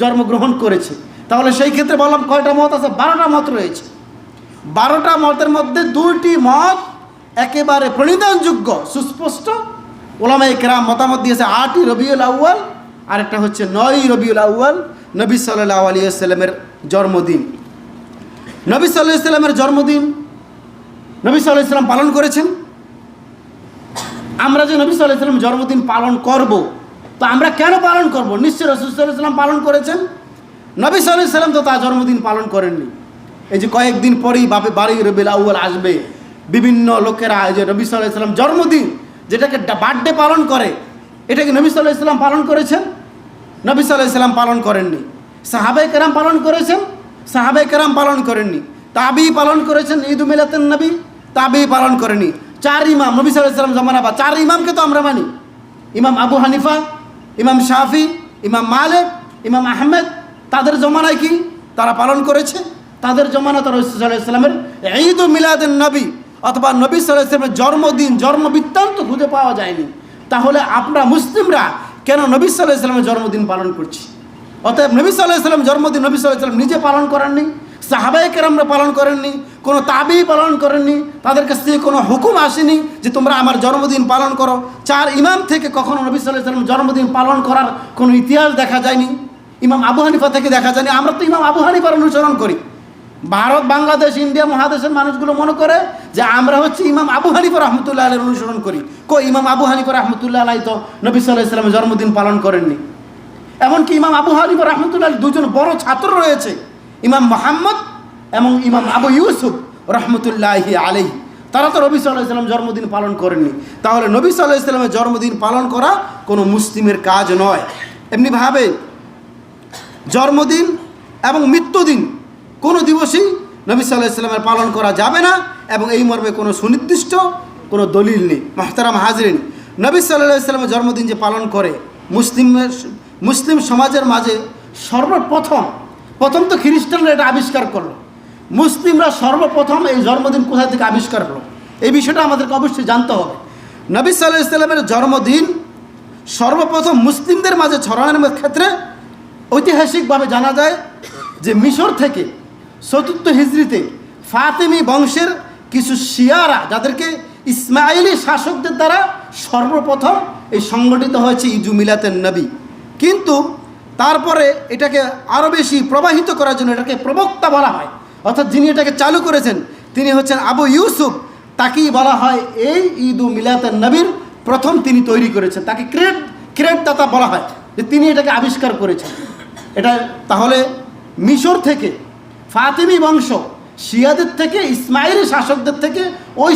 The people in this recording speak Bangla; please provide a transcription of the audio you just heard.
জন্মগ্রহণ করেছে। তাহলে সেই ক্ষেত্রে বললাম কয়টা মত আছে? বারোটা মত রয়েছে। বারোটা মতের মধ্যে দুইটি মত একেবারে প্রণিধানযোগ্য সুস্পষ্ট। ওলামাই কেরাম মতামত দিয়েছে, আটই রবিউল আউ্য়াল, আরেকটা হচ্ছে নয়ই রবিউল আউ্য়াল, নবী সাল্লাহ আলিয়াল্লামের জন্মদিন। নবী সাল্লাহ ইসলামের জন্মদিন নবী সাল্লাহ ইসলাম পালন করেছেন। আমরা যে নবী সাল্লাহ ইসলাম জন্মদিন পালন করব তো আমরা কেন পালন করব? নিশ্চয় রসুল সাল্লাহ ইসলাম পালন করেছেন? নবী সাল্লাহ ইসলাম তো তার জন্মদিন পালন করেননি। এই যে কয়েকদিন পরেই বাপে বাড়ি রবিল আউ্য়াল আসবে। বিভিন্ন লোকেরা যে নবী সাল্লাহ ইসলাম জন্মদিন, যেটাকে বার্থডে পালন করে, এটাকে নবী সাল্লাহ ইসলাম পালন করেছেন? নবী সাল্লাহ পালন করেননি। সাহাবাই কেরাম পালন করেছেন? সাহাবাই কেরাম পালন করেননি। তাবি পালন করেছেন ঈদ মিলাতেন নবী? তাবি পালন করেনি চার ইমাম, নবী সাল্লাহ ইসলাম জমানা বা চার ইমামকে তো আমরা মানি। ইমাম আবু হানিফা ইমাম শাফি, ইমাম মালিক, ইমাম আহমেদ, তাদের জমানায় কি তারা পালন করেছে? তাদের জমানা তারা ইসলামের ঈদ মিলাদের নবী অথবা নবী সাল্লাহ ইসলামের জন্মদিন জন্ম বৃত্তান্ত খুঁজে পাওয়া যায়নি। তাহলে আমরা মুসলিমরা কেন নবী সাল্লাহ ইসলামের জন্মদিন পালন করছি? অতএব নবী সাল্লাহ ইসলাম জন্মদিন নবী সাল্লাহ ইসলাম নিজে পালন করেননি? সাহাবাই কেরামরা পালন করেননি, কোনো তাবি পালন করেননি, তাদের কাছ থেকে কোনো হুকুম আসেনি যে তোমরা আমার জন্মদিন পালন করো। চার ইমাম থেকে কখনো নবী সাল্লাহ ইসলাম জন্মদিন পালন করার কোনো ইতিহাস দেখা যায়নি। ইমাম আবু হানিফা থেকে দেখা যায়নি। আমরা তো ইমাম আবু হানিফার অনুসরণ করি। ভারত, বাংলাদেশ, ইন্ডিয়া মহাদেশের মানুষগুলো মনে করে যে আমরা হচ্ছে ইমাম আবু হানিফা রহমতুল্লাহ আলের অনুসরণ করি। কো ইমাম আবু হানিফা রহমতুল্লাহ আলাই তো নবী সাল্লাহ ইসলামের জন্মদিন পালন করেননি। এমনকি ইমাম আবু হানিফা রহমতুল্লাহ দুজন বড় ছাত্র রয়েছে। ইমাম মোহাম্মদ এবং ইমাম আবু ইউসুফ রহমতুল্লাহি আলহি তারা তো নবী সাল্লাহ ইসলাম জন্মদিন পালন করেননি। তাহলে নবী সাল্লাহ ইসলামের জন্মদিন পালন করা কোনো মুসলিমের কাজ নয়। এমনিভাবে জন্মদিন এবং মৃত্যুদিন কোনো দিবসই নবী সাল্লাহ ইসলামের পালন করা যাবে না এবং এই মর্মে কোনো সুনির্দিষ্ট কোনো দলিল নেই, মাহতারাম হাজরিন। নবী সাল্লাহ ইসলামের জন্মদিন যে পালন করে, মুসলিমের, মুসলিম সমাজের মাঝে সর্বপ্রথম প্রথম তো খ্রিস্টানরা এটা আবিষ্কার করল। মুসলিমরা সর্বপ্রথম এই জন্মদিন কোথা থেকে আবিষ্কার করল এই বিষয়টা আমাদেরকে অবশ্যই জানতে হবে। নবী সাল্লাহ ইসলামের জন্মদিন সর্বপ্রথম মুসলিমদের মাঝে ছড়ানোর ক্ষেত্রে ঐতিহাসিকভাবে জানা যায় যে মিশর থেকে চতুর্থ হিজড়িতে ফাতেমি বংশের কিছু শিয়ারা, যাদেরকে ইসমাইলি শাসকদের দ্বারা সর্বপ্রথম এই সংগঠিত হয়েছে ইজু মিলাতেন নবী। কিন্তু তারপরে এটাকে আরও বেশি প্রবাহিত করার জন্য এটাকে প্রবক্তা বলা হয়। অর্থাৎ যিনি এটাকে চালু করেছেন, তিনি হচ্ছেন আবু ইউসুফ। তাকেই বলা হয় এই ঈদ মিলাতেন নবীর প্রথম তিনি তৈরি করেছেন। তাকে ক্রেড ক্রেড দাতা বলা হয় যে তিনি এটাকে আবিষ্কার করেছেন। এটা তাহলে মিশর থেকে ফাতেমি বংশ, শিয়াদের থেকে, ইসমাইলি শাসকদের থেকে ওই